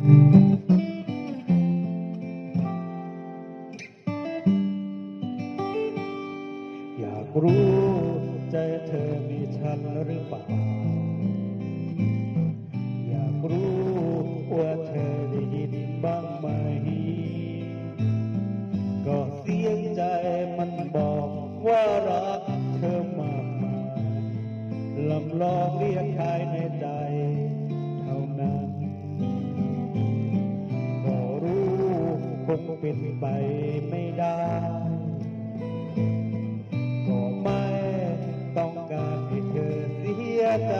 อยากรู้ใจเธอมีฉันหรือเปล่า อยากรู้ว่าเธอได้ยินบ้างไหม ก็เสียงใจมันบอกว่ารักเธอมากมายลำลองเรียกชายในใจเท่านั้น งเป็นไปไม่ได้ก็ไม่ต้องการให้เธอเสียใจ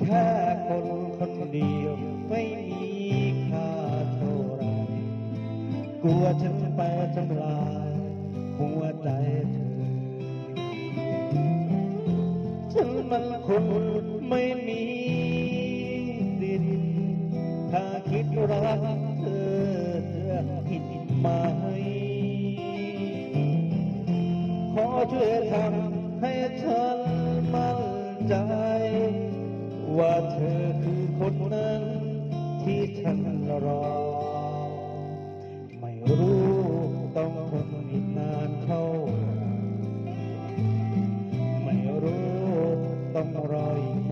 แค่คนคนเดียวไม่มีค่าเท่าไร กลัวฉันไปทำลายหัวใจเธอ ฉันมันคงไม่มี ถ้าคิดรักเธอเธอผิดไหมขอช่วยทำให้ฉันมั่นใจ ว่าเธอคือคนนั้นที่ฉันรอ ไม่รู้ต้องทนอีกนานเท่าไหร่ไม่รู้ต้องรออีก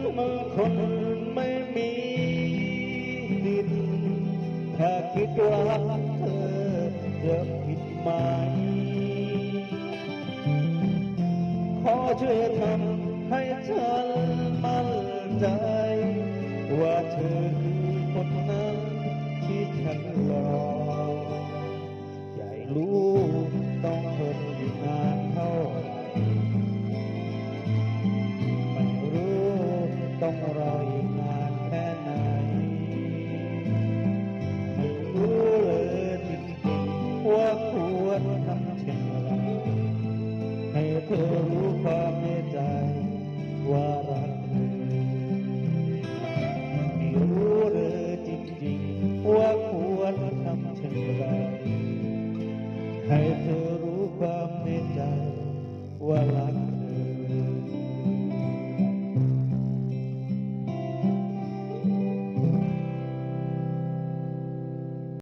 ฉันมันคนไม่มีสิทธิ์ถ้าคิดรักเธอจะผิดไหมขอช่วยทำให้ฉันมั่นใจ ว่าเธอคือคนนั้นที่ฉันรอใหญ่รู้ต้อง งรออีกนานแค่ไหนไม่รู้เลยจริงๆว่าควรทำเช่นไรให้เธอรู้ความในใจว่ารักเธอไม่รู้เลยจริงๆว่าควรทำเช่นไรให้เธอรู้ความในใจว่ารัก